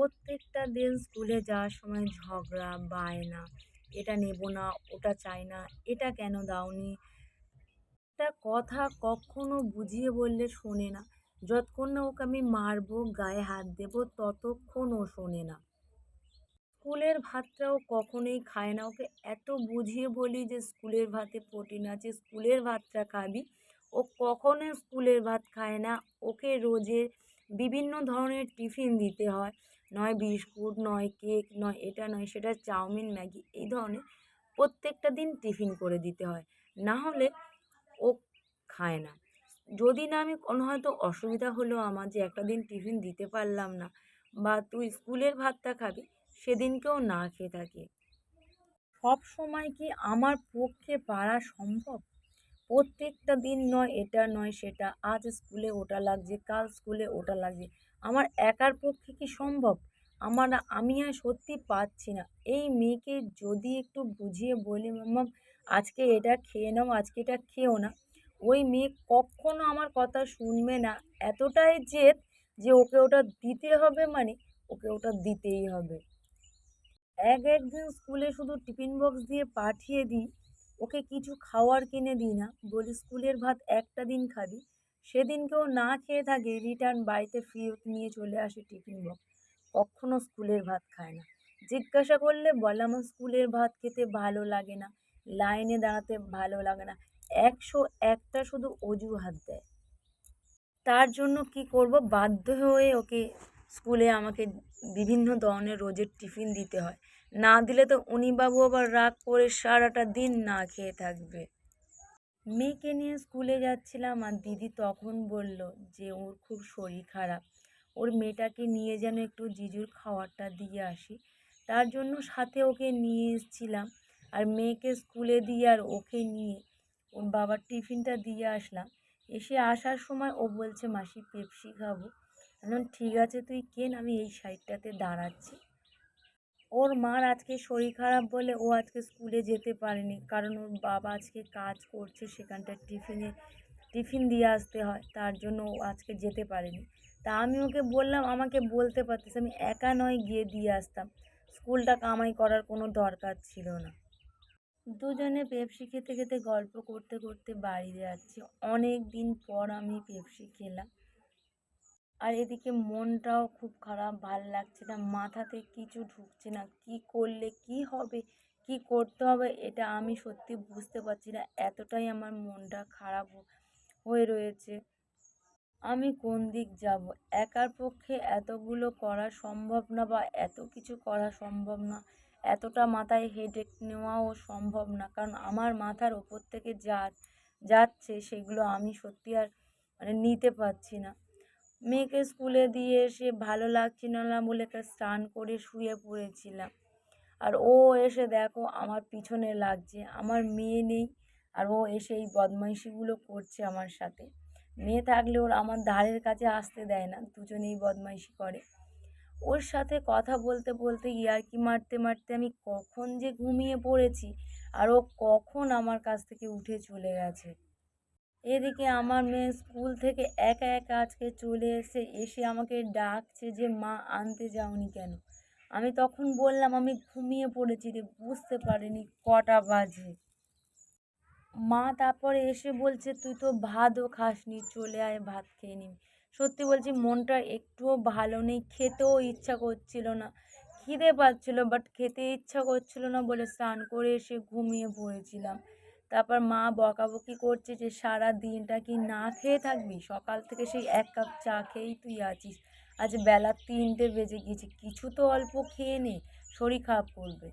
প্রত্যেকটা দিন স্কুলে যাওয়ার সময় ঝগড়া, বায়না, এটা নেব না, ওটা চাই না, এটা কেন দাওনি? একটা কথা কখনো বুঝিয়ে বললে শোনে না। যতক্ষণ না ওকে আমি মারবো, গায়ে হাত দেবো, ততক্ষণ ও শোনে না। স্কুলের ভাতটাও কখনোই খায় না। ওকে এত বুঝিয়ে বলি যে স্কুলের ভাতে প্রোটিন আছে, স্কুলের ভাতটা খাবি। ও কখনো স্কুলের ভাত খায় না। ওকে রোজে বিভিন্ন ধরনের টিফিন দিতে হয়। নয় বিস্কুট, নয় কেক, নয় এটা নয় সেটা চাউমিন, ম্যাগি এই ধরনের প্রত্যেকটা দিন টিফিন করে দিতে হয়। না হলে ও খায় না। যদি না আমি কোনো হয়তো অসুবিধা হলো আমার যে একটা দিন টিফিন দিতে পারলাম না বা তুই স্কুলের ভাতটা খাবি, সেদিনকেও না খেয়ে থাকে। সব সময় কি আমার পক্ষে পারা সম্ভব? প্রত্যেকটা দিন নয়, এটা নয়, সেটা। আজ স্কুলে ওটা লাগছে, কাল স্কুলে ওটা লাগছে। আমার একার পক্ষে কি সম্ভব? আমার, আমি আর সত্যি পাচ্ছি না। এই মেয়েকে যদি একটু বুঝিয়ে বলি, মাম্মা, আজকে এটা খেয়ে নাও, আজকে এটা খেও না। ওই মেয়ে কখনো আমার কথা শুনবে না। এতটাই জেদ যে ওকে ওটা দিতে হবে মানে ওকে ওটা দিতেই হবে। এক একদিন স্কুলে শুধু টিফিন বক্স দিয়ে পাঠিয়ে দিই। ওকে কিছু খাওয়ার কিনে দিই না। বলি, স্কুলের ভাত একটা দিন খাবি। সেদিনকেও না খেয়ে থাকে, রিটার্ন বাড়িতে ফিরত নিয়ে চলে আসে টিফিন বক্স। কখনো স্কুলের ভাত খায় না। জিজ্ঞাসা করলে বলে, আমার স্কুলের ভাত খেতে ভালো লাগে না। লাইনে দাঁড়াতে ভালো লাগে না। একশো একটা শুধু অজুহাত দেয়। তার জন্য কি করব? বাধ্য হয়ে ওকে স্কুলে আমাকে বিভিন্ন ধরনের রোজের টিফিন দিতে হয়। না দিলে তো উনি বাবু আবার রাগ করে সারাটা দিন না খেয়ে থাকবে। মেয়েকে নিয়ে স্কুলে যাচ্ছিলাম আর দিদি তখন বলল যে ওর খুব শরীর খারাপ। ওর মেয়েটাকে নিয়ে যেন একটু জিজুর খাবারটা দিয়ে আসি। তার জন্য সাথে ওকে নিয়ে এসেছিলাম আর মেয়েকে স্কুলে দিয়ে আর ওকে নিয়ে ওর বাবার টিফিনটা দিয়ে আসলাম। এসে আসার সময় ও বলছে, মাসি পেপসি খাব। বললাম, ঠিক আছে, তুই কেন আমি এই সাইডটাতে দাঁড়াচ্ছি? ওর মার আজকে শরীর খারাপ বলে ও আজকে স্কুলে যেতে পারেনি। কারণ ওর বাবা আজকে কাজ করছে সেখানটায় টিফিনে, টিফিন দিয়ে আসতে হয়, তার জন্য ও আজকে যেতে পারেনি। তা আমি ওকে বললাম, আমাকে বলতে পারতিস, আমি একা নয় গিয়ে দিয়ে আসতাম। স্কুলটা কামাই করার কোনো দরকার ছিল না। দুজনে পেপসি খেতে খেতে গল্প করতে করতে বাড়ি যাচ্ছি। অনেক দিন পর আমি পেপসি খেলাম। আর এদিকে মনটাও খুব খারাপ, ভালো লাগছে না, মাথাতে কিছু ঢুকছে না, কি করলে, কি হবে, কি করতে হবে এটা আমি সত্যি বুঝতে পারছি না, এতটাই আমার মনটা খারাপ হয়ে রয়েছে। আমি কোন দিক যাব? একার পক্ষে এতগুলো করা সম্ভব না বা এত কিছু করা সম্ভব না, এতটা মাথায় হেডেক নেওয়াও সম্ভব না, কারণ আমার মাথার ওপর থেকে যা যাচ্ছে সেগুলো আমি সত্যি আর মানে নিতে পারছি না। মেয়েকে স্কুলে দিয়ে এসে ভালো লাগছিল না বলে একটা স্নান করে শুয়ে পড়েছিলাম। আর ও এসে দেখো আমার পিছনে লাগছে, আমার মেয়ে নেই আর ও এসে এই বদমাইশিগুলো করছে আমার সাথে। মেয়ে থাকলে ওর আমার ধারের কাছে আসতে দেয় না, দুজনেই বদমাইশি করে। ওর সাথে কথা বলতে বলতে ইয়ার্কি মারতে মারতে আমি কখন যে ঘুমিয়ে পড়েছি আর ও কখন আমার কাছ থেকে উঠে চলে গেছে। এদিকে আমার মেয়ে স্কুল থেকে একা একা আজকে চলে এসে এসে আমাকে ডাকছে যে, মা, আনতে যাওনি কেন? আমি তখন বললাম, আমি ঘুমিয়ে পড়েছি রে, বুঝতে পারিনি, কটা বাজে। মা তারপরে এসে বলছে, তুই তো ভাতও খাসনি, চলে আয়, ভাত খেয়ে নিবি। সত্যি বলছি, মনটা একটুও ভালো নেই, খেতেও ইচ্ছা করছিল না। খিদে পাচ্ছিলো, বাট খেতে ইচ্ছা করছিল না বলে স্নান করে এসে ঘুমিয়ে পড়েছিলাম। তারপর মা বকাবকি করছে যে সারা দিনটা কি না খেয়ে থাকবি? সকাল থেকে সেই এক কাপ চা খেয়েই তুই আছিস। আজ বেলা তিনটে বেজে গিয়েছে। কিছু তো অল্প খেয়ে নে, শরীর খারাপ করবে।